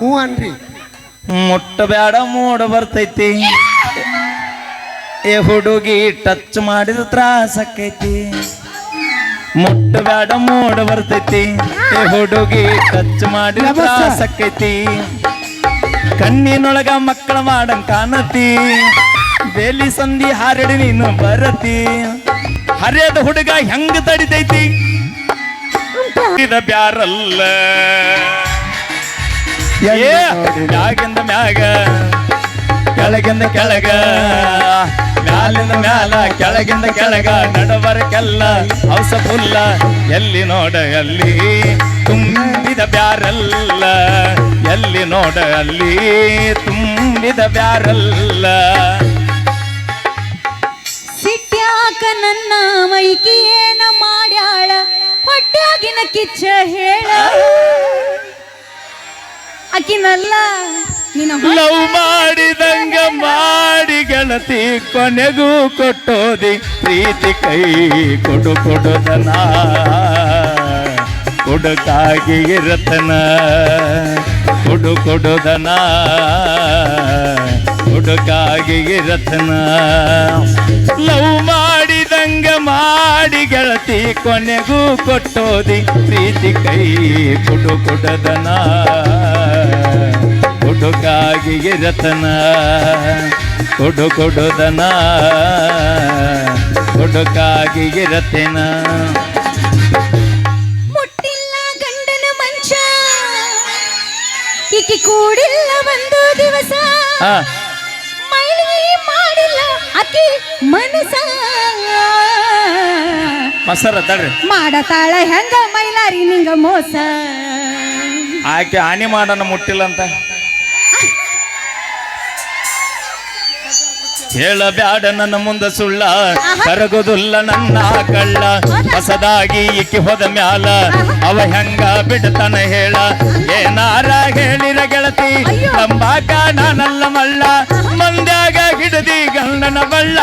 ಹ್ಞೂ ಅನ್ರಿ. ಮುಟ್ಟಬೇಡ ಮೂಡ ಬರ್ತೈತಿ. ಏ ಹುಡುಗಿ ಟಚ್ ಮಾಡಿದ ತ್ರಾಸ ಆಕೈತಿ ಮುಟ್ಟ ಮುಟ್ಟಬೇಡ ಮೂಡ ಬರ್ತೈತಿ. ಏ ಹುಡುಗಿ ಟಚ್ ಮಾಡಿದ ತ್ರಾಸ ಆಕೈತಿ ಕಣ್ಣಿನೊಳಗ ಮಕ್ಕಳ ಮಾಡಂಗ್ ಕಾಣತಿ. ಬೇಲಿ ಸಂಧಿ ಹಾರಡಿ ನೀನು ಬರತಿ. ಹರಿಯದ ಹುಡುಗ ಹೆಂಗ್ ತಡಿತೈತಿ? ಬ್ಯಾರಲ್ಲ. ಏ ಮ್ಯಾಗಿಂದ ಮ್ಯಾಗ ಕೆಳಗಿಂದ ಕೆಳಗ ಮ್ಯಾಲಿಂದ ಮ್ಯಾಲ ಕೆಳಗಿಂದ ಕೆಳಗ ನಡಬರಕ್ಕೆಲ್ಲ ಹೌಸ ಫುಲ್ಲ ಎಲ್ಲಿ ನೋಡ ಅಲ್ಲಿ ತುಂಬಿದ ಬ್ಯಾರಲ್ಲ ಎಲ್ಲಿ ನೋಡ ಅಲ್ಲಿ ತುಂಬಿದ ಬ್ಯಾರಲ್ಲ. ಸಿಟ್ಯಾಕ ನನ್ನ ಮೈಕಿ ಏನ ಮಾಡ್ಯಾಳ ಹೊಟ್ಟಾಗಿನ ಕಿಚ್ಚ ಹೇಳ. ನಿನ್ನ ಲವ್ ಮಾಡಿದಂಗ ಮಾಡಿ ಗೆಳತಿ ಕೊನೆಗೂ ಕೊಟ್ಟೋದಿ, ಪ್ರೀತಿ ಕೈ ಕೊಡು ಕೊಡುದನ. ಕೊಡಕಾಗಿ ಇರತನ. ಕೊಡು ಕೊಡುದನ. ಕೊಡಕಾಗಿ ಇರತನ. ಲವ್ ಮಾಡಿದಂಗ ಮಾಡಿ ಗೆಳತಿ ಕೊನೆಗೂ ಕೊಟ್ಟೋದಿ ಪ್ರೀತಿ ಕೈ ಕೊಡು ಕೊಡದನ. ಕೊಡುಗಾಗಿ ರತನ ಕೊಡು ಕೊಡುದನ. ಕೊಡುಗಾಗಿ ರತನ ಮುಟ್ಟಿಲ್ಲ ಗಂಡನ ಮಂಚ. ಕೂಡಿಲ್ಲ ಒಂದು ದಿವಸ. ಆಕಿ ಮನಸ ಮಸರ ತಡ್ರಿ. ಮಾಡತಾಳ ಹೆಂಗ ಮೈಲಾರಿ ನಿಂಗ ಮೋಸ. ಆಕೆ ಹಾನಿ ಮಾಡನ ಮುಟ್ಟಿಲ್ಲ ಅಂತ ಹೇಳಬ್ಯಾಡ ನನ್ನ ಮುಂದ ಸುಳ್ಳ. ಕರಗುದುಲ್ಲ ನನ್ನ ಕಳ್ಳ. ಹೊಸದಾಗಿ ಇಕ್ಕಿ ಹೋದ ಮ್ಯಾಲ. ಅವ ಹೆಂಗ ಬಿಡ್ತಾನ ಹೇಳ. ಏನಾರ ಹೇಳಿರ ಗೆಳತಿ. ನಂಬಾಕ ನಾನಲ್ಲ ಮಳ್ಳ. ಮಂದ್ಯಾಗ ಹಿಡದಿ ಗಂಡನ ಬಳ್ಳ.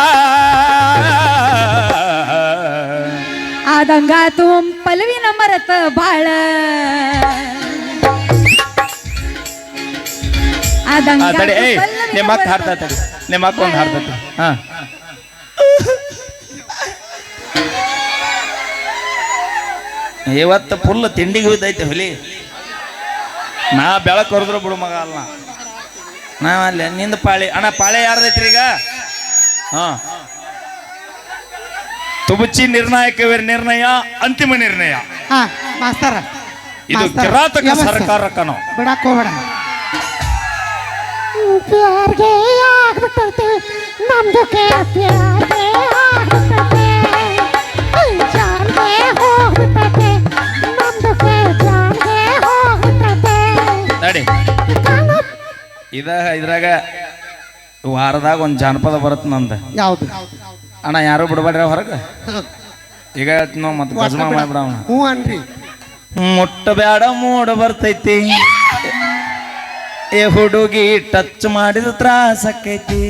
ಆದಂಗಾತು ಪಲ್ವಿನ ಮರತ ಬಾಳ. ತಡಿ ಏಯ್ ನಿಮ್ಮ ಅಕ್ಕ ಹಾಡ್ತಾ ತಡಿ. ನಿಮ್ಮ ಅಕ್ಕ ಒಂದು ಹಾಡ್ತೈತಿ ಹಾ. ಇವತ್ತು ಫುಲ್ ತಿಂಡಿಗೆ ಹೋಯ್ತೈತೆ ಹುಲಿ. ನಾ ಬೆಳಕು ಹೊರದ್ರು ಬಿಡು ಮಗ ಅಲ್ಲ. ನಾ ಅಲ್ಲಿ ನಿಂದ ಪಾಳಿ. ಅಣ್ಣ ಪಾಳೆ ಯಾರ್ದೈತ್ರಿ ಈಗ? ಹಾ. ತುಬುಚಿ ನಿರ್ಣಾಯಕ ನಿರ್ಣಯ ಅಂತಿಮ ನಿರ್ಣಯ. ಹಾ ಮಾಸ್ತರ. ಇದು ಕಿರಾತಕ ನಮಸ್ತೆ. ಸರ್ಕಾರ ಕಣೋ. ಬಿಡಕ್ ಹೋಗ್ಬೇಡ ಪ್ಯಾರ್ಗೆ ಆಗ್ಬಿಟ್ಟೈತೆ. ನಮ್ದಕ್ಕೆ ಪ್ಯಾರ್ಗೆ ಆಗ್ಬಿಟ್ಟೈತೆ. ಜಾನ್ಗೆ ಹೋಗ್ಬಿಟ್ಟೈತೆ. ನಮ್ದಕ್ಕೆ ಜಾನ್ಗೆ ಹೋಗ್ಬಿಟ್ಟೈತೆ. ನಡಿ. ಇದ ಇದ್ರಾಗ ವಾರದಾಗ ಒಂದು ಜಾನಪದ ಬರುತ್ತೆ ನಂದು. ಯಾವ್ದು? ಅಣ್ಣ ಯಾರು ಬಿಡಬೇಡ್ರಿ ಹೊರಗೆ? ಈಗ ಹೇಳ್ತೀನಿ ನಾವು ಮತ್ತೆ ಗಜಮ ಮಾಡ್ಬಿಡವಣ ಹ್ಞೂ ಅನ್ರಿ. ಮುಟ್ಟಬೇಡ ಮೂಡ ಬರ್ತೈತಿ. ಏ ಹುಡುಗಿ ಟಚ್ ಮಾಡಿದ ತ್ರಾಸಕ್ಕೈತಿ.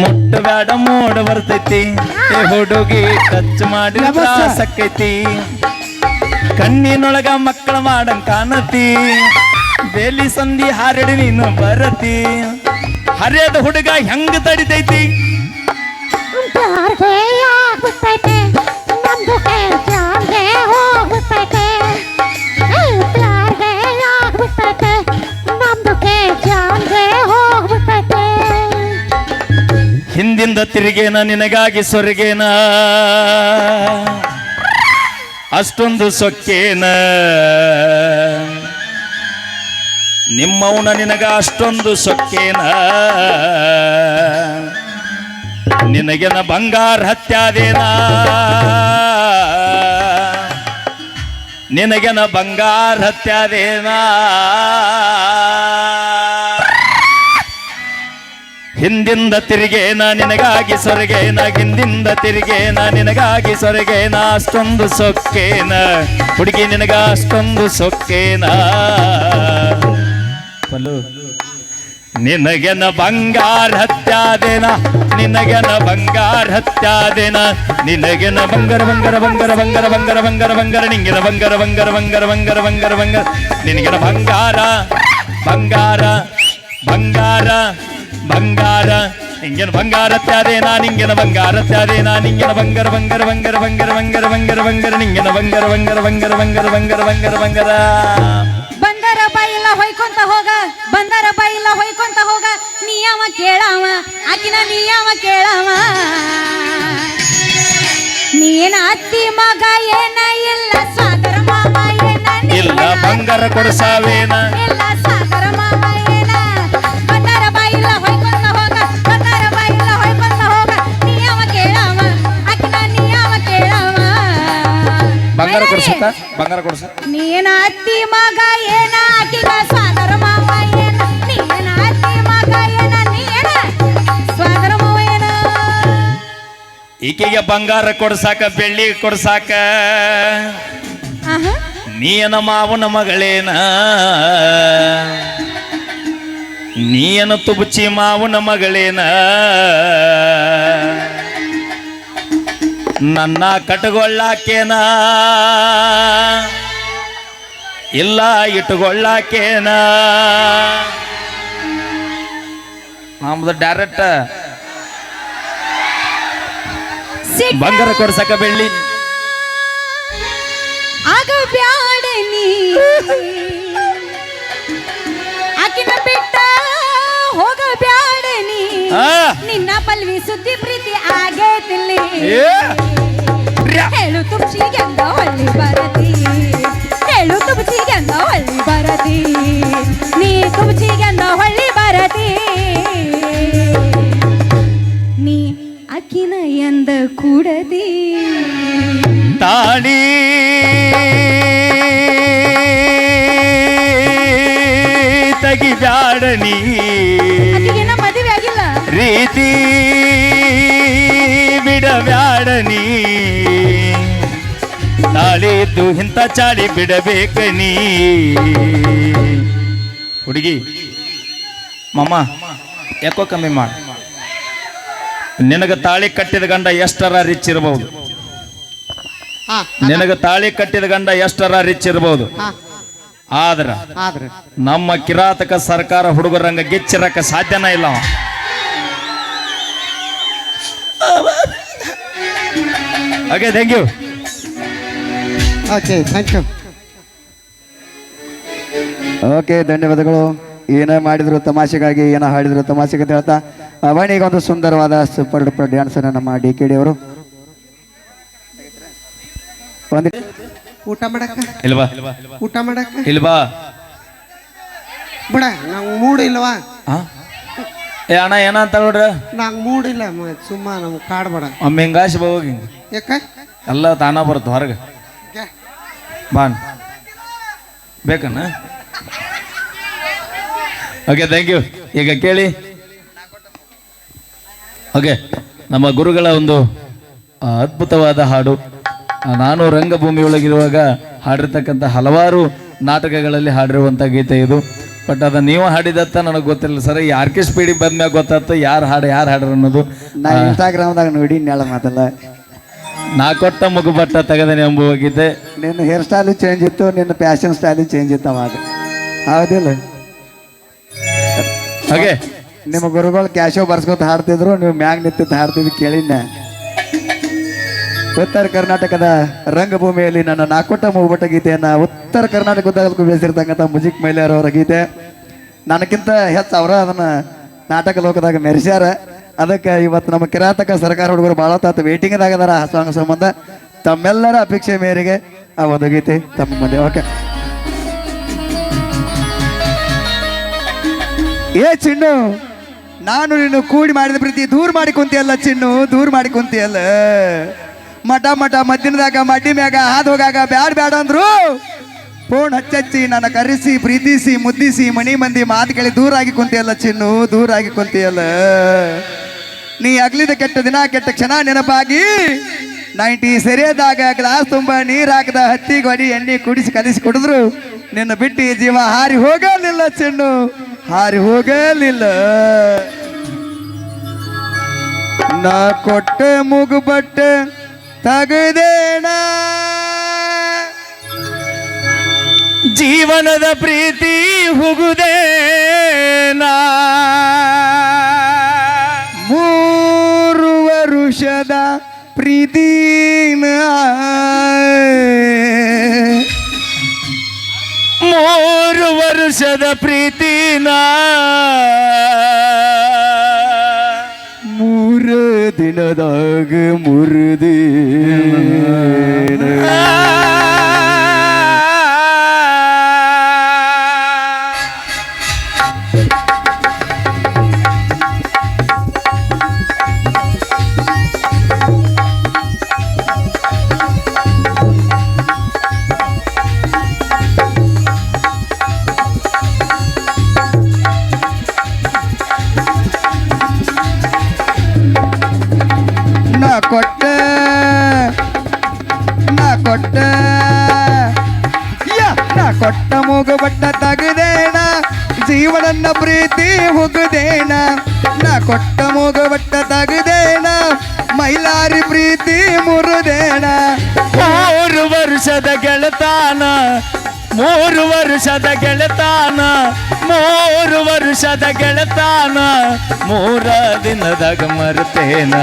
ಮುಟ್ಟಬೇಡ ಮೋಡ ಬರ್ತೈತಿ. ಏ ಹುಡುಗಿ ಟಚ್ ಮಾಡಿದ ತ್ರಾಸಕೈತಿ ತ್ರಾಸಕ್ಕೈತಿ. ಕಣ್ಣಿನೊಳಗ ಮಕ್ಕಳ ಮಾಡಂಗ್ ಕಾಣತಿ. ಬೇಲಿ ಸಂಧಿ ಹಾರಡಿ ನೀನು ಬರತಿ. ಹರಿಯದ ಹುಡುಗ ಹೆಂಗ ತಡಿತೈತಿ? ಹಿಂದಿಂದ ತಿರುಗೇನ, ನಿನಗಾಗಿ ಸೊರಗೇನ? ಅಷ್ಟೊಂದು ಸೊಕ್ಕೇನ? ನಿಮ್ಮವನ ನಿನಗ ಅಷ್ಟೊಂದು ಸೊಕ್ಕೇನ? ನಿನಗೆನ ಬಂಗಾರ ಹತ್ಯಾದೇನ? ನಿನಗೆನ ಬಂಗಾರ ಹತ್ಯಾದೇನಾ? ಹಿಂದಿಂದ ತಿರುಗೇನ ನಿನಗಾಗಿ ಸೊರಗೇನ ಹಿಂದಿಂದ ತಿರುಗೇನ ನಿನಗಾಗಿ ಸೊರಗೇನ ಅಷ್ಟೊಂದು ಸೊಕ್ಕೇನ ಹುಡುಗಿ ನಿನಗ ಅಷ್ಟೊಂದು ಸೊಕ್ಕೇನ ನಿನಗೆನ ಬಂಗಾರ ಹತ್ಯಾದೇನ ನಿನಗೆನ ಬಂಗಾರ ಹತ್ಯಾದೇನ ನಿನಗೆನ ಬಂಗಾರ ಬಂಗಾರ ಬಂಗಾರ ಬಂಗಾರ ಬಂಗಾರ ಬಂಗಾರ ಬಂಗಾರ ನಿಂಗಿನ ಬಂಗಾರ ಬಂಗಾರ ಬಂಗಾರ ಬಂಗಾರ ಬಂಗಾರ ಬಂಗಾರ ನಿನಗೆನ ಬಂಗಾರ ಬಂಗಾರ ಬಂಗಾರ ಬಂಗಾರ ನಿಂಗಿನ ಬಂಗಾರ ತ್ಯಾದೇನ ನಿಂಗಿನ ಬಂಗಾರ ತ್ಯಾದೇನ ನಿಂಗಿನ ಬಂಗಾರ ಬಂಗಾರ ಬಂಗಾರ ಬಂಗಾರ ಬಂಗಾರ ಬಂಗಾರ ಬಂಗಾರ ನಿಂಗಿನ ಬಂಗಾರ ಬಂಗಾರ ಬಂಗಾರ ಬಂಗಾರ ಬಂಗಾರ ಬಂಗಾರ ಬಂಗಾರ ಬಂಗಾರ ಬಾಯಿಲ್ಲ ಹೊಯ್ಕೊಂತ ಹೋಗ ಬಂಗಾರ ಬಾಯಿಲ್ಲ ಹೊಯ್ಕೊಂತ ಹೋಗ ನೀಯಾವ ಕೇಳಾವ ಆಕಿನ ನೀಯವ ಕೇಳಾವ ನೀನ ಅತ್ತಿ ಮಗ ಏನ ಇಲ್ಲ ಸಾಗರ ಮಾಮ ಏನ ನೀ ಇಲ್ಲ ಬಂಗಾರ ಕೊಡಸಾವೇನ ಇಲ್ಲ ಬಂಗಾರ. ಕೊಡ್ಸತ್ತ? ಬಂಗಾರ ಕೊಡ್ಸ. ನೀನ ಅತ್ತಿ ಮಗ ಏನ ಆಕಿಗ ಸ್ವಾದರ ಮಾವ ಏನ ನೀನ ಅತ್ತಿ ಮಗ ಏನ ನೀನ? ಸ್ವಾದರ ಮಾವ ಏನ ಈಕೆಗೆ ಬಂಗಾರ ಕೊಡ್ಸಾಕ ಬೆಳ್ಳಿ ಕೊಡ್ಸಾಕ. ನೀನ ಮಾವನ ಮಗಳೇನ? ನೀನ ತುಬುಚಿ ಮಾವನ ಮಗಳೇನ? ನನ್ನ ಕಟ್ಗೊಳ್ಳಾಕೇನ? ಇಲ್ಲ ಇಟ್ಕೊಳ್ಳಾಕೇನ ನಮ್ದು ಡೈರೆಕ್ಟ್ ಬಂಗಾರ ಕೊಡ್ಸಕ ಬೆಳ್ಳಿ. ಆಗ ಬ್ಯಾಡ ನೀ. ಆಕಿನ ಬಿಟ್ಟ ಹೋಗ ಬ್ಯಾಡ ನಿನ್ನ ಪಲ್ವಿ ಸುದ್ದಿ ಪ್ರೀತಿ ಆಗೇತಿಲ್ಲಿ. ಹೇಳು ತುಪ್ಸಿಗೆಂದ ಹೊಳ್ಳಿ ಬರತಿ ಹೇಳು ತುಪ್ಸಿಗೆಂದ ಹೊಳ್ಳಿ ಬರತಿ ನೀ ತುಪ್ಸಿಗೆಂದ ಹೊಳ್ಳಿ ಬರತಿ ನೀ ಅಕ್ಕಿನ ಎಂದ ಕೂಡದಿ. ತಾಳಿ ತೆಗಿಬ್ಯಾಡ ನೀ. ಆಗಿಲ್ಲ ಬಿಡಬ್ಯಾಡನಿ ಬಿಡಬ್ಯಾಡ ನೀ. ತಾಳಿ ಇದ್ದು ಇಂಥ ಚಾಳಿ ಬಿಡಬೇಕ ನೀ. ಹುಡುಗಿ ಮಮ್ಮ ಯಾಕೋ ಕಮ್ಮಿ ಮಾಡ. ನಿನಗ ತಾಳಿ ಕಟ್ಟಿದ ಗಂಡ ಎಷ್ಟರ ರಿಚ್ ಇರಬಹುದು ನಿನಗ ತಾಳಿ ಕಟ್ಟಿದ ಗಂಡ ಎಷ್ಟರ ರಿಚ್ ಇರಬಹುದು ಆದ್ರೆ ನಮ್ಮ ಕಿರಾತಕ ಸರ್ಕಾರ ಹುಡುಗರಂಗ ಗೆಚ್ಚಿರಕ ಸಾಧ್ಯನ ಇಲ್ಲ okay thank you okay thank you okay ಧನ್ಯವಾದಗಳು. ಏನೇ ಮಾಡಿದ್ರು ತಮಾಷೆಗಾಗಿ ಏನೋ ಹಾಡಿದ್ರು ತಮಾಷೆಗೆ ಅಂತ ಹೇಳ್ತಾ ಈಗ ಒಂದು ಸುಂದರವಾದ ಸೂಪರ್ ಡೂಪರ್ ಡ್ಯಾನ್ಸರ್ ನಮ್ಮ ಡಿ ಕೆ ಡಿ ಅವರು. ಒಂದು ಊಟ ಮಾಡಕ್ಕ? ಇಲ್ವಾ? ಊಟ ಮಾಡಕ್ಕ? ಇಲ್ವಾ? ಬಿಡ ನಾವು ಮೂಡ್ ಇಲ್ವಾ? ಆ? ಏ ಅಣ್ಣ ಏನಂತ ನೋಡ್ರ ನಂಗೆ ಮೂಡಿಲ್ಲ ಮ- ಸುಮ್ಮ ನಮ್ಗೆ ಕಾಡ್ಬೇಡ ಒಮ್ಮೆ ಹಿಂಗಾಸಿ ಹೋಗಿ. ಯಾಕ? ಎಲ್ಲ ತಾನ ಬರುತ್ತೆ ಹೊರಗೆ? ಯಾಕೆ? ಬಾನ್ ಬೇಕನ್ನ ಓಕೆ ಥ್ಯಾಂಕ್ ಯು ಈಗ ಕೇಳಿ. ಓಕೆ ನಮ್ಮ ಗುರುಗಳ ಒಂದು ಆ, ಅದ್ಭುತವಾದ ಹಾಡು. ಆ, ನಾನು ರಂಗಭೂಮಿಯೊಳಗಿರುವಾಗ ಹಾಡಿರ್ತಕ್ಕಂಥ ಹಲವಾರು ನಾಟಕಗಳಲ್ಲಿ ಹಾಡಿರುವಂಥ ಗೀತೆ ಇದು. ಬಟ್ ಅದು ನೀವು ಹಾಡಿದತ್ತ ನನಗೆ ಗೊತ್ತಿಲ್ಲ ಸರ್. ಯಾರ್ಕೆ ಬಂದ ಮ್ಯಾಗ ಗೊತ್ತಾಯ್ತು ಯಾರು ಹಾಡು ಯಾರು ಹಾಡ್ರು ಅನ್ನೋದು. ನಾ ಇನ್ಸ್ಟಾಗ್ರಾಮ್ದಾಗ ನೋಡಿ ನೆಳ ಮಾತಲ್ಲ. ನಾ ಕೊಟ್ಟ ಮುಗುಬಟ್ಟ ತೆಗೆದೇನೆ ಎಂಬ ಹೋಗಿದ್ದೆ. ನಿನ್ನ ಹೇರ್ ಸ್ಟೈಲು ಚೇಂಜ್ ಇತ್ತು ನಿನ್ನ ಫ್ಯಾಷನ್ ಸ್ಟೈಲು ಚೇಂಜ್ ಇತ್ತು ಅವಾಗ. ಹೌದಿಲ್ಲ? ಹಾಗೆ. ನಿಮ್ಮ ಗುರುಗಳು ಕ್ಯಾಶೋ ಬರ್ಸ್ಕೊತ ಹಾಡ್ತಿದ್ರು ನೀವು ಮ್ಯಾಗ್ ನಿಂತಿದ್ದು ಹಾಡ್ತಿದ್ದು ಕೇಳಿನ ಉತ್ತರ ಕರ್ನಾಟಕದ ರಂಗಭೂಮಿಯಲ್ಲಿ ನನ್ನ ನಾಕೊಟ್ಟ ಮೂಗುಬಟ್ಟ ಗೀತೆಯನ್ನ ಉತ್ತರ ಕರ್ನಾಟಕದ ಬೆಳೆಸಿರ್ತಕ್ಕಂಥ ಮುಜಿಕ್ ಮೈಲಾರವರ ಗೀತೆ. ನನಗಿಂತ ಹೆಚ್ಚು ಅವರ ಅದನ್ನ ನಾಟಕ ಲೋಕದಾಗ ಮೆರೆಸ್ಯಾರ. ಅದಕ್ಕೆ ಇವತ್ತು ನಮ್ಮ ಕಿರಾತಕ ಸರ್ಕಾರ ಹುಡುಗರು ಭಾಳ ತಾತ ವೇಟಿಂಗ್ದಾಗ ಅದಾರ ಆ ಸಾಂಗ್ ಸಂಬಂಧ. ತಮ್ಮೆಲ್ಲರ ಅಪೇಕ್ಷೆ ಮೇರೆಗೆ ಆ ಒಂದು ಗೀತೆ ತಮ್ಮ ಮುಂದೆ. ಓಕೆ ಏ ಚಿಣ್ಣು ನಾನು ನೀನು ಕೂಡಿ ಮಾಡಿದ ಪ್ರೀತಿ ದೂರ ಮಾಡಿ ಕುಂತಿಯಲ್ಲ ಚಿಣ್ಣು ದೂರ ಮಾಡಿ ಕುಂತಿಯಲ್ಲ. ಮಠ ಮಠ ಮದ್ದಿನದಾಗ, ಮಡ್ಡಿ ಮ್ಯಾಗ, ಹಾದು ಹೋಗಾಗ ಬ್ಯಾಡ ಬ್ಯಾಡ ಅಂದ್ರು. ಫೋನ್ ಹಚ್ಚಚ್ಚಿ, ನನ್ನ ಕರೆಸಿ, ಪ್ರೀತಿಸಿ, ಮುದ್ದಿಸಿ ಮನಿ ಮಂದಿ ಮಾತು ಕೇಳಿ ದೂರ ಆಗಿ ಕುಂತಿಯಲ್ಲ ಚಿನ್ನು ದೂರ ಆಗಿ ಕುಂತಿಯಲ್ಲ. ನೀ ಅಗ್ಲಿದ ಕೆಟ್ಟ ದಿನ, ಕೆಟ್ಟ ಕ್ಷಣ ನೆನಪಾಗಿ, ನೈಂಟಿ ಸರಿಯದಾಗ ಗ್ಲಾಸ್ ತುಂಬ ನೀರ್ ಹತ್ತಿ ಗಡಿ ಎಣ್ಣೆ ಕುಡಿಸಿ ಕಲಿಸಿ ಕುಡಿದ್ರು. ನಿನ್ನ ಬಿಟ್ಟು ಜೀವ ಹಾರಿ ಹೋಗಲಿಲ್ಲ ಚೆನ್ನು, ಹಾರಿ ಹೋಗಲಿಲ್ಲ. ನಾ ಕೊಟ್ಟ ಮುಗುಬಟ್ಟೆ ತಗದೇಣ. ಜೀವನದ ಪ್ರೀತಿ ಹುಗುದೇನಾ ಮೂರು ವರುಷದ ಪ್ರೀತಿನ ಮೂರು ವರ್ಷದ ಪ್ರೀತಿನ ಮೂರು ದಿನದಾಗ ಮುರಿದೇನ ಮೂರು ವರ್ಷದ ಗೆಳತಾನ ಮೂರ ದಿನದಾಗ ಮರ್ತೇನ.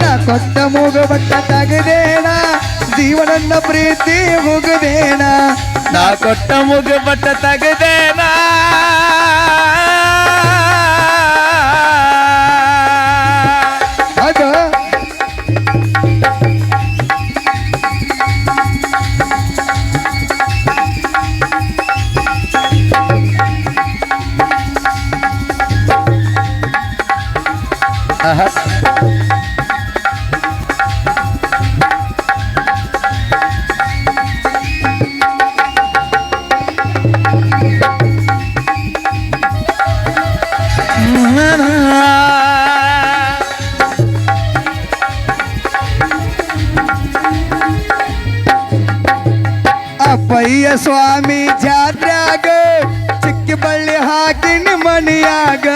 ನಾ ಕೊಟ್ಟ ಮುಗುಬಟ್ಟ ತಗದೇನ ಜೀವನನ್ನ ಪ್ರೀತಿ ಮುಗುದೇನ ನಾ ಕೊಟ್ಟ ಮುಗ ಬಟ್ಟ ತೆಗೆದೇನ ಅಪ್ಪಯ್ಯ ಸ್ವಾಮಿ ಜಾತ್ರ್ಯಾಗ ಚಿಕ್ಕ ಬಳ್ಳಿ ಹಾಕಿನ ಮನಿಯಾಗ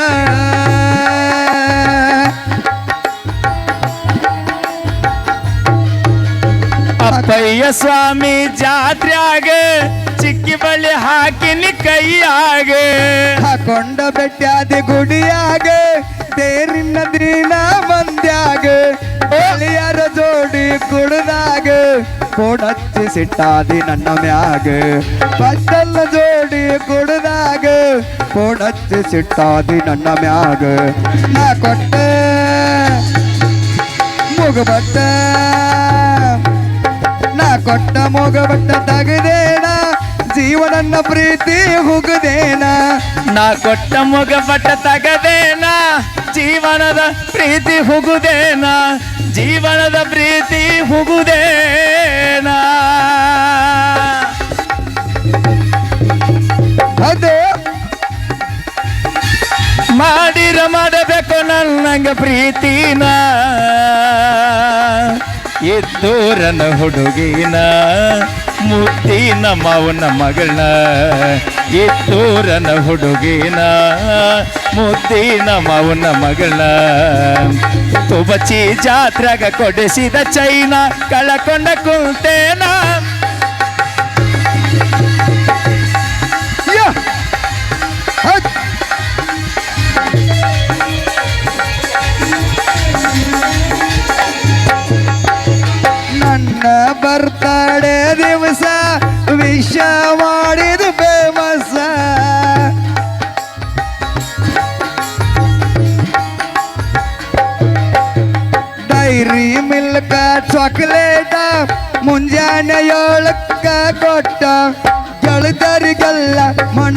ಅಪ್ಪಯ್ಯ ಸ್ವಾಮಿ ಜಾತ್ರ್ಯಾಗ ಚಿಕ್ಕಿ ಬಳ್ಳಿ ಹಾಕಿನಿ ಕೈಯಾಗ ಹಾಕೊಂಡ ಬೆಟ್ಟಾದಿ ಗುಡಿಯಾಗ ಕೊಡಚ್ಚಿ ಸಿಟ್ಟಾದಿ ನನ್ನ ಮ್ಯಾಗ. ಪಟ್ಟಲ್ಲ ಜೋಡಿ ಕುಡ್ದಾಗ ಕೊಡಚ್ಚಿ ಸಿಟ್ಟಾದಿ ನನ್ನ ಮ್ಯಾಗ. ನಾ ಕೊಟ್ಟ ಮುಗಬಟ್ಟ ನಾ ಕೊಟ್ಟ ಮುಗಬಟ್ಟ ತಗದೇಣ ಜೀವನನ್ನ ಪ್ರೀತಿ ಹುಗದೇನ. ನಾ ಕೊಟ್ಟ ಮುಗ ಬಟ್ಟ ತಗದೇನ, ಜೀವನದ ಪ್ರೀತಿ ಹುಗುದೇನ. ಜೀವನದ ಪ್ರೀತಿ ಹುಗುದೇನ ಅದು. ಮಾಡಿರ ಮಾಡಬೇಕು ನನ್ನಂಗ ಪ್ರೀತಿನ. ಎದ್ದೂರನ ಹುಡುಗಿನ ಮುತ್ತಿನ ನಮ್ಮವನ ಮಗಳನ್ನ. ಇದ್ದೂರನ ಹುಡುಗಿನ ಮುತ್ತಿನ ನಮ್ಮವನ ಮಗಳನ್ನ. ತುಬಚಿ ಜಾತ್ರೆಗ ಕೊಡಿಸಿದ ಚೈನ, ಕಳಕೊಂಡ ಕುಂತೇನ.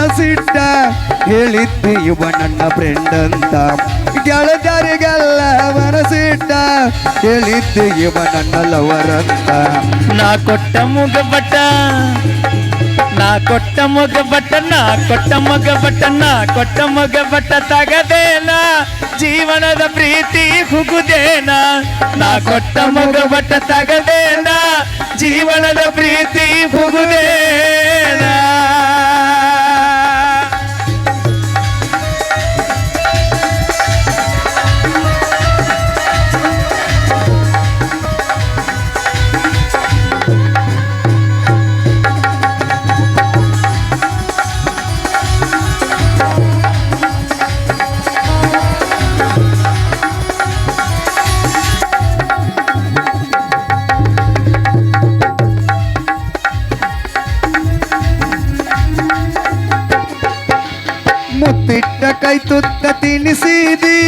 ಮನಸ್ಸಿಟ್ಟ ಹೇಳಿದ್ದು ಇವ ನನ್ನ ಫ್ರೆಂಡ್ ಅಂತ. ಗೆಳತರಿಗೆಲ್ಲ ಮನಸಿಟ್ಟ ಹೇಳಿದ್ದು ಇವ ನನ್ನ ಲವರ್ ಅಂತ. ನಾ ಕೊಟ್ಟ ಮುಗ ಬಟ್ಟ, ನಾ ಕೊಟ್ಟ ಮಗ ಬಟ್ಟ, ನಾ ಕೊಟ್ಟ ಮಗ ಬಟ್ಟ, ನಾ ಕೊಟ್ಟ ಮಗ ಬಟ್ಟ ತಗದೇನ. ಜೀವನದ ಪ್ರೀತಿ ಹುಗುದೇನ. ನಾ ಕೊಟ್ಟ ಮಗ ಬಟ್ಟ ತಗದೇನ. ಜೀವನದ ಪ್ರೀತಿ ಹುಗುದೇನ ತುತ್ತ ತಿನಿಸಿದಿ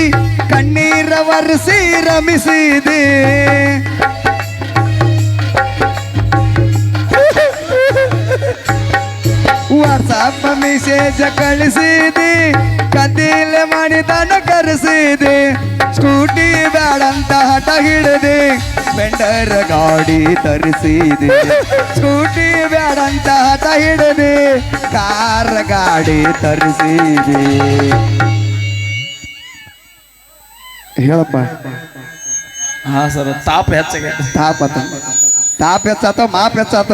ಕಣ್ಣೀರ ಒರೆಸಿ ರಮಿಸಿದಿ ವಾಟ್ಸಪ್ ಮೆಸೇಜ್ ಕಳಿಸಿದಿ ಕದಿಲೆ ಮಾಡಿದನ ಕರೆಸಿದಿ ಸ್ಕೂಟಿ ಸ್ಪೆಂಡರ್ ಗಾಡಿ ತರಿಸಿದೆ. ಸ್ಕೂಟಿ ಬೇಡಂತ ಹಠ ಹಿಡಿದಿ ಕಾರ್ ಗಾಡಿ ತರಿಸಿದಿ. ಹೇಳಪ್ಪ. ಹಾ ಸರ್ ತಾಪ ಹೆಚ್ಚಾಗೈತೆ. ತಾಪ ಆತ. ತಾಪ ಹೆಚ್ಚಾತ ಮಾಪ್ ಹೆಚ್ಚಾತ?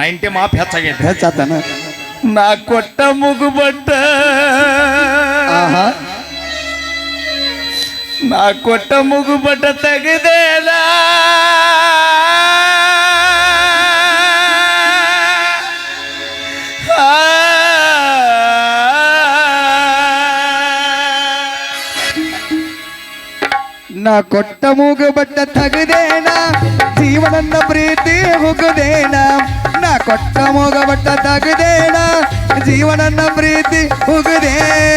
ನೈಂಟಿ ಮಾಪ್ ಹೆಚ್ಚಾಗೈತೆ. ಹೆಚ್ಚಾತನ? ನಾ ಕೊಟ್ಟ ಮುಗುಬಟ್ಟ ಆಹಾ. ನಾ ಕೊಟ್ಟ ಮುಗು ಮುಗುಬಟ್ಟ ತೆಗೆದೇನ? ನಾ ಕೊಟ್ಟ ಮೂಗು ಬಟ್ಟ ತಗದೇನ? ಜೀವನನ್ನ ಪ್ರೀತಿ ಹುಗುದೇನ? ನಾ ಕೊಟ್ಟ ಮೂಗ ಬಟ್ಟ ತಗದೇನ? ಜೀವನನ್ನ ಪ್ರೀತಿ ಹುಗುದೇನ?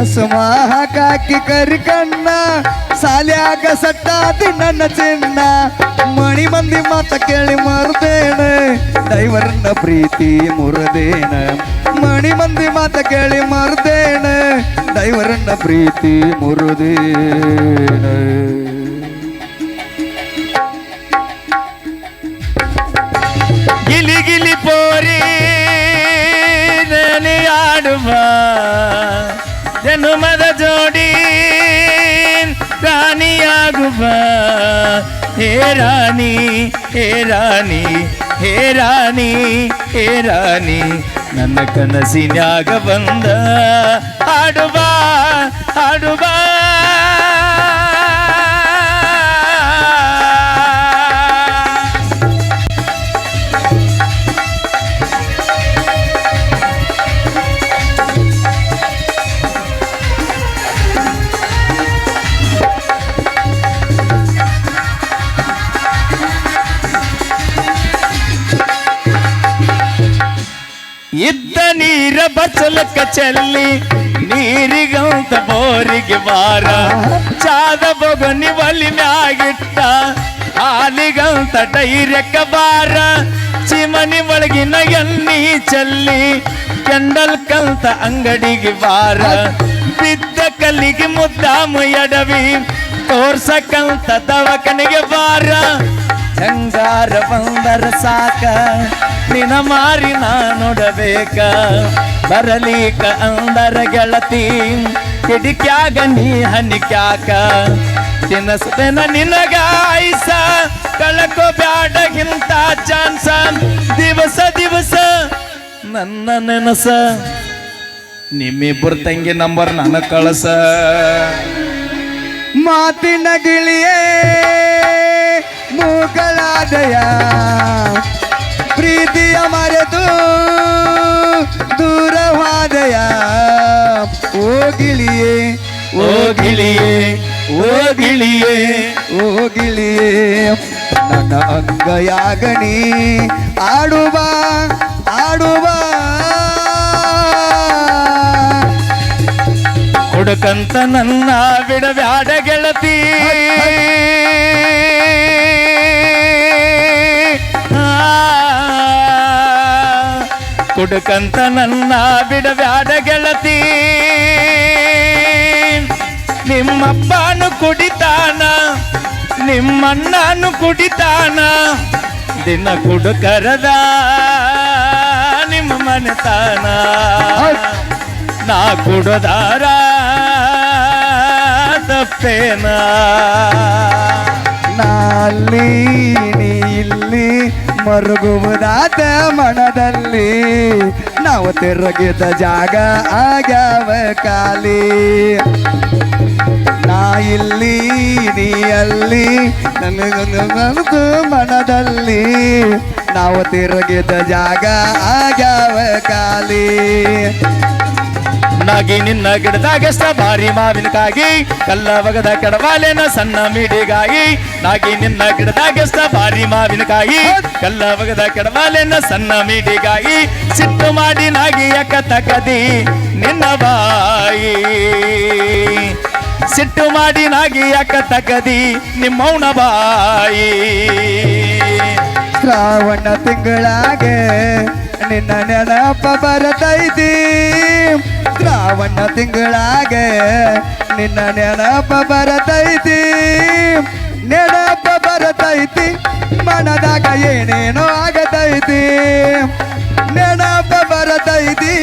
ಚಸ್ಮಾ ಹಾಕಾಕಿ ಕರಿ ಕಣ್ಣ. ಸಾಲ್ಯಾಗ ಸಟ್ಟಾತಿ ನನ್ನ ಚಿನ್ನ. ಮಣಿ ಮಂದಿ ಮಾತ ಕೇಳಿ ಮರ್ದೇನ ದೈವರನ್ನ ಪ್ರೀತಿ ಮುರದೇನ. ಮಣಿ ಮಂದಿ ಮಾತ ಕೇಳಿ ಮರ್ದೇನ ದೈವರನ್ನ ಪ್ರೀತಿ ಮುರುದೇನ. ಹೇ ರಾಣಿ ಹೇ ರಾಣಿ ಹೇ ರಾಣಿ ಹೇ ರಾಣಿ ನನ್ನ ಕನಸಿನ್ಯಾಗ ಬಂದ. ಹಾಡುವ ಆಡುವ ಬಚ್ಚಲಕ್ಕ ಚೆಲ್ಲಿ ನೀರಿಗಂತ ಬೋರಿಗೆ ಬಾರ. ಚಾದ ಬೊಗನಿ ಒಲಿ ಮ್ಯಾಗಿಟ್ಟ ಹಾಲಿಗಂತ ಡೈರೆಕ್ಕ ಬಾರ. ಚಿಮನಿ ಒಳಗಿನ ಎಣ್ಣಿ ಚೆಲ್ಲಿ ಕೆಂಡಲ್ ಕಂತ ಅಂಗಡಿಗೆ ಬಾರ. ಬಿದ್ದ ಕಲ್ಲಿಗೆ ಮುದ್ದಾಮು ಎಡವಿ ತೋರ್ಸಕ್ಕಂತ ದವಕನಿಗೆ ಬಾರ. ಶಂಗಾರ ಬಂದರ ಸಾಕ? ನಿನ ಮಾರಿ ನಾ ನೋಡಬೇಕ? ಬರಲೀಕ ಅಂದರ ಗೆಳತಿ ಕಿಡಿಕ್ಯಾಗ ನೀ ಹನಿಕ್ಯಾಕ? ತಿನಸ್ತೇನ ನಿನಗ ಐಸ ಕಳಕೋ ಬ್ಯಾಡಗಿಂತ ಚಾನ್ಸ. ದಿವಸ ದಿವಸ ನನ್ನ ನೆನಸ. ನಿಮ್ಮಿಬ್ಬರು ತಂಗಿ ನಂಬರ್ ನನ್ನ ಕಳಸ. ಮಾತಿನ ಗಿಳಿಯೇ. ಮೂಗಳಾದಯ ಪ್ರೀತಿಯ ಮರೆತು ದೂರವಾದಯ. ಓ ಗಿಳಿಯೇ ಓ ಗಿಳಿಯೇ ಓ ಗಿಳಿಯೇ ಓ ಗಿಳಿಯೇ ನನ್ನ ಅಂಗಯಾಗಣಿ. ಆಡುವ ಆಡುವ. ಹುಡುಕಂತ ನನ್ನ ಬಿಡಬ್ಯಾಡ ಗೆಳತಿ. ಹುಡುಕಂತ ನನ್ನ ಬಿಡಬ್ಯಾಡ ಗೆಳತಿ ನಿಮ್ಮಪ್ಪನು ಕುಡಿತಾನ, ನಿಮ್ಮಣ್ಣನು ಕುಡಿತಾನ, ದಿನ ಕುಡುಕರದ ನಿಮ್ಮ ಮನೆತನ. ನಾ ಕುಡದಾರ ತಪ್ಪೇನ ನಾಲ್ಲಿ ಇಲ್ಲಿ ಮರುಗುವುದಾದ ಮನದಲ್ಲಿ ನಾವು ತಿರುಗಿದ ಜಾಗ ಆಗ್ಯಾವ ಕಾಲಿ ನಾ ಇಲ್ಲಿ, ನೀ ಅಲ್ಲಿ ನನಗೊಂದು ಮನದಲ್ಲಿ ನಾವು ತಿರುಗಿದ ಜಾಗ ಆಗ್ಯಾವ ಖಾಲಿ. ನಾಗಿ ನಿನ್ನ ಗಿಡದಾಗೆಷ್ಟ ಬಾರಿ ಮಾವಿನಕಾಗಿ ಕಲ್ಲ ಬಗದ ಕೆಡವಾಲೆನ ಸಣ್ಣ ಮಿಡಿಗಾಗಿ ನಾಗಿ ನಿನ್ನ ಗಿಡದಾಗೆಷ್ಟ ಬಾರಿ ಮಾವಿನಕಾಯಿ. ಕಲ್ಲ ಬಗದ ಕೆಡವಾಲೆನ ಸಣ್ಣ ಮಿಡಿಗಾಗಿ ಸಿಟ್ಟು ಮಾಡಿ ನಾಗಿ ಯಾಕ ತಕದಿ ನಿನ್ನ ಬಾಯಿ. ಸಿಟ್ಟು ಮಾಡಿ ನಾಗಿ ಯಾಕ ತಕದಿ ನಿಮ್ಮೌನ ಬಾಯಿ. ಶ್ರಾವಣ ತಿಂಗಳಾಗೆ ನಿನ್ನ ನೆನಪ ಬರತೈತಿ. ಶ್ರಾವಣ ತಿಂಗಳಾಗ ನಿನ್ನ ನೆನಪ ಬರತೈತಿ. ನೆನಪ ಬರತೈತಿ. ಮನದಾಗ ಏನೇನೋ ಆಗತೈತಿ. ನೆನಪ ಬರತೈತಿ.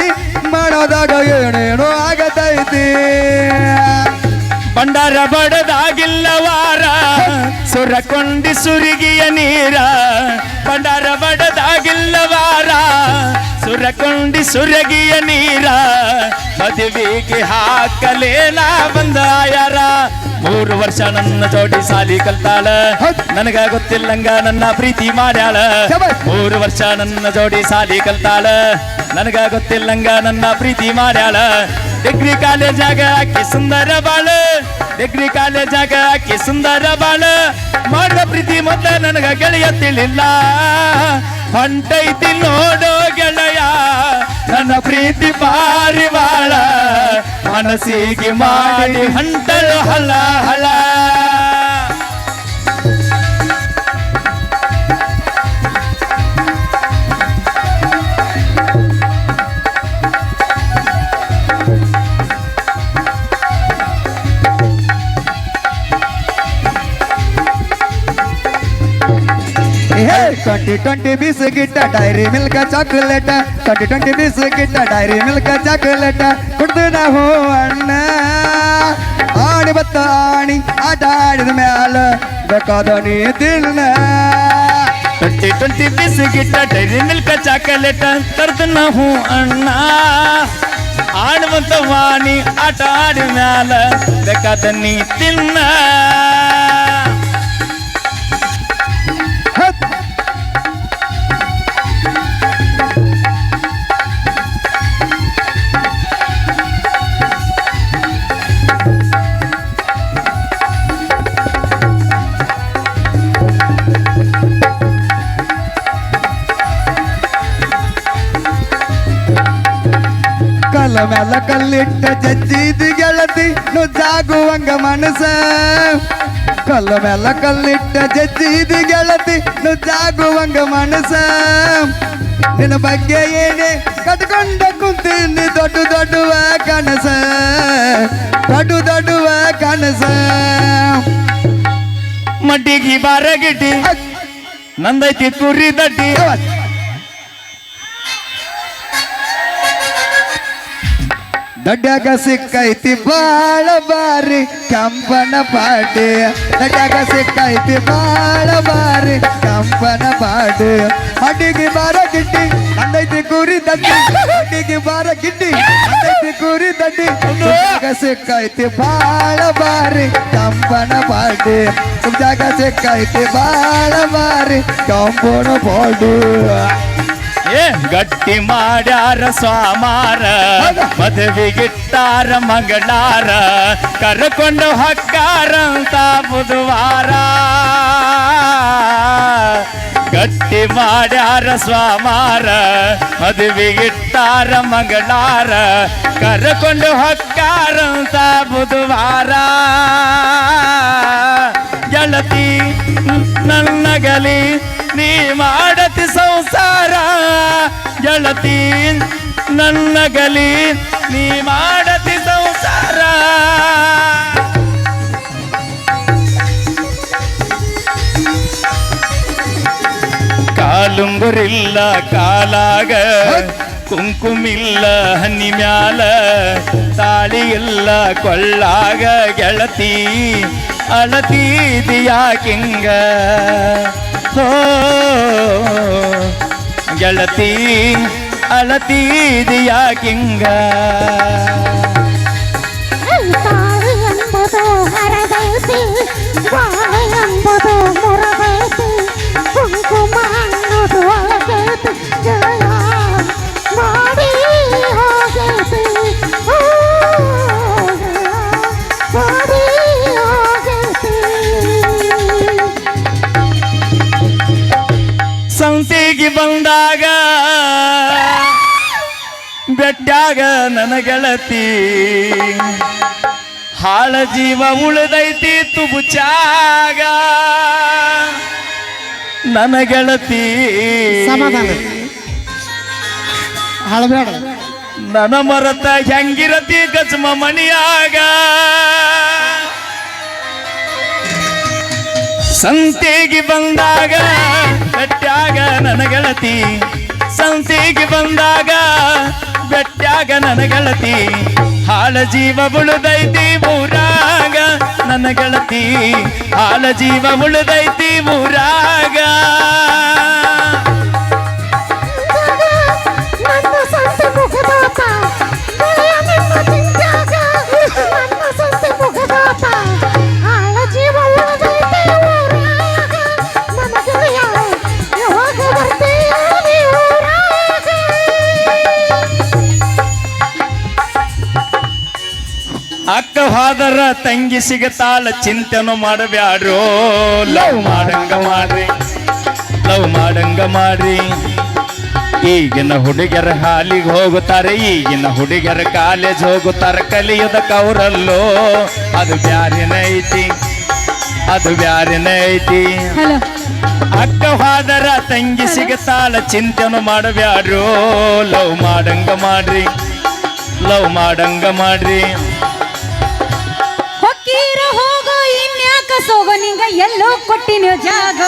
ಮನದಾಗ ಏನೇನೋ ಆಗತೈತಿ. ಬಂಡಾರ ಬಡದಾಗಿಲ್ಲವಾರ ಸುರಕೊಂಡಿ ಸುರಿಗಿಯ ನೀರ ಬಂಡಾರ ಬಡದಾಗಿಲ್ಲವಾರ. ಸುರಕೊಂಡಿ ಸುರಗಿಯ ನೀರ ಮದುವೆಗೆ ಹಾಕಲೇನ ಬಂದಾಯರ ಯಾರ ಮೂರು ವರ್ಷ ನನ್ನ ಜೋಡಿ ಸಾಲಿ ಕಲ್ತಾಳ. ನನಗ ಗೊತ್ತಿಲ್ಲಂಗ ನನ್ನ ಪ್ರೀತಿ ಮಾಡ್ಯಾಳ. ಮೂರು ವರ್ಷ ನನ್ನ ಜೋಡಿ ಸಾಲಿ ಕಲ್ತಾಳ. ನನಗ ಗೊತ್ತಿಲ್ಲಂಗ ನನ್ನ ಪ್ರೀತಿ ಮಾಡ್ಯಾಳ. ಡಿಗ್ರಿ ಕಾಲೇಜಾಗ ಆಕಿ ಸುಂದರ ಬಾಳ. ಡಿಗ್ರಿ ಕಾಲೇಜಾಗ ಆಕಿ ಸುಂದರ ಬಾಳ. ಮಾಡುವ ಪ್ರೀತಿ ಮೊದಲ ನನಗ ಗೆಳೆಯ ತಿಳಿಲ್ಲ. ಹೊಂಟೈತಿ ನೋಡೋ ಗೆಳೆಯ, ನನ್ನ ಪ್ರೀತಿ ಬಾರಿ ಬಾಳ. ಮನಸ್ಸಿಗೆ ಮಾಡಿ ಹಂಟಲು ಹಲ ಹಲ. Twenty twenty biscuit dairy milk chocolate twenty twenty biscuit dairy milk chocolate ಕುಡ್ದು ನಾವು ಅಣ್ಣ ಆಣಿ ಬತ್ತ ಆಣಿ ಆಟ ಆಡಿದ ಮ್ಯಾಲ ಬೇಕಾದ ನೀ ತಿನ್ನ twenty twenty biscuit dairy milk chocolate ತರ್ದು ನಾವು ಅಣ್ಣ ಆಡುವಂತ ವಾಣಿ ಆಟ ಆಡಿದ ಮ್ಯಾಲ ಬೇಕಾದ ನೀ ತಿನ್ನ ಕಲ್ಲ ಮ್ಯಾಲ ಕಲ್ಲಿಟ್ಟ ಜಜ್ಜಿದ ಗೆಳತಿ ನುಜ್ಜಾಗುವಂಗ ಮನಸ ಕಲ್ಲ ಮ್ಯಾಲ ಕಲ್ಲಿಟ್ಟ ಜಜ್ಜಿದ ಗೆಳತಿ ನುಜ್ಜಾಗುವಂಗ ಮನಸ ನಿನ್ನ ಬಗ್ಗೆ ಏನೇ ಕಟ್ಕೊಂಡ ಕುಂತೀನಿ ದೊಡ್ಡ ದೊಡ್ಡವ ಕನಸ ದೊಡ್ಡ ದೊಡ್ಡವ ಕನಸ ಮಡ್ಡಿಗೆ ಬಾರಗಿಟ್ಟಿ ನಂದೈತಿ ಕುರಿ ದಡ್ಡಿ ದಡ್ಡಾಗ ಸಿಕ್ಕೈತಿ ಬಾಳ ಬಾರಿ ಕಂಪನ ಪಾಟಿ ದಡ್ಡಾಗ ಸಿಕ್ಕೈತಿ ಬಾಳ ಬಾರಿ ಕಂಪನ ಪಾಟಿ ಅಡಿಗೆ ಬಾರ ಗಿಟ್ಟಿ ನಂದೈತಿ ಕುರಿ ದಡ್ಡಿ. ಅಡಿಗೆ ಬಾರ ಗಿಟ್ಟಿ ನಂದೈತಿ ಕುರಿ ದಡ್ಡಿ. ದಡ್ಡಾಗ ಸಿಕ್ಕೈತಿ ಬಾಳ ಬಾರಿ ಕಂಪನ ಪಾಟಿ ಜಾಗ ಸಿಕ್ಕೈತಿ ಬಾಳ ಬಾರಿ ಕಂಪನ ಪಾಟಿ ಏ ಗಟ್ಟಿ ಮಾಡ್ಯಾರ ಸ್ವಾಮಾರ ಮದುವೆಗಿಟ್ಟಾರ ಮಗಳಾರ ಕರ್ಕೊಂಡು ಹಕ್ಕಾರಂತ ಬುಧವಾರ. ಗಟ್ಟಿ ಮಾಡ್ಯಾರ ಸ್ವಾಮಾರ ಮದುವೆಗಿಟ್ಟಾರ ಮಗಳಾರ ಕರ್ಕೊಂಡು ಹಕ್ಕಾರಂತ ಬುಧವಾರ. ಗೆಳತಿ ನನ್ನಗಲಿ ನೀ ಮಾಡತಿ ಸಂಸಾರ, ಗೆಳತಿ, ನನ್ನ ಗಲಿ, ನೀ ಮಾಡತಿ ಸಂಸಾರ. ಕಾಲುಂಗುರಿಲ್ಲ, ಕಾಲಾಗ, ಕುಂಕುಮಿಲ್ಲ, ಹನಿ ಮ್ಯಾಲ ತಾಳಿ ಇಲ್ಲ ಕೊಳ್ಳಾಗ, ಗೆಳತಿ ಅಳತೀದಿಯಾಕಿಂಗ ಗೆಳತಿ ಅಳತೀದಿಯಾ ಕಿಂಗ. ಎಂಬುದು ಹರದೈತಿ ಬಾಳೆ ಎಂಬುದು ಸಂತಿಗೆ ಬಂದಾಗ ಬೆಟ್ಟಾಗ ನನ್ನ ಗೆಳತಿ ಹಾಳ ಜೀವ ಉಳಿದೈತಿ ತುಬುಚಾಗ ನನ್ನ ಗೆಳತಿ ಸಮಾಧಾನ. ಹಳಬೇಡ ನನ್ನ ಮರತ ಹೆಂಗಿರತಿ ಗಜ್ಮ ಮಣಿಯಾಗ. ಸಂತೆಗೆ ಬಂದಾಗ ಬೆಟ್ಟಾಗ ನನ್ನ ಗೆಳತಿ ಸಂತೆಗೆ ಬಂದಾಗ ಬೆಟ್ಟಾಗ ನನ್ನ ಗೆಳತಿ ಹಾಳ ಜೀವ ಉಳಿದೈತಿ ಮೂರಾಗ ನನ್ನ ಗೆಳತಿ ಹಾಳ ಜೀವ ಉಳಿದೈತಿ ಊರಾಗ. ತಂಗಿ ಸಿಗತಾಳ ಚಿಂತೆನು ಮಾಡಬ್ಯಾಡ್ರೋ. ಲವ್ ಮಾಡಂಗ ಮಾಡ್ರಿ ಲವ್ ಮಾಡಂಗ ಮಾಡ್ರಿ. ಈಗಿನ ಹುಡುಗರ ಹಾಲಿಗೆ ಹೋಗುತ್ತಾರೆ ಈಗಿನ ಹುಡುಗರ ಕಾಲೇಜ್ ಹೋಗುತ್ತಾರೆ ಕಲಿಯದ ಕೌರಲ್ಲೋ ಅದು ಬ್ಯಾರಿನ ಐತಿ? ಅದು ಬ್ಯಾರಿನ ಐತಿ? ಅಕ್ಕ ಹೋದರ ತಂಗಿ ಸಿಗತಾಳ ಚಿಂತೆನು ಮಾಡಬ್ಯಾಡ್ರೋ. ಲವ್ ಮಾಡಂಗ ಮಾಡ್ರಿ ಲವ್ ಮಾಡಂಗ ಮಾಡ್ರಿ. ಕೊಟ್ಟಿನ ಜಾಗ?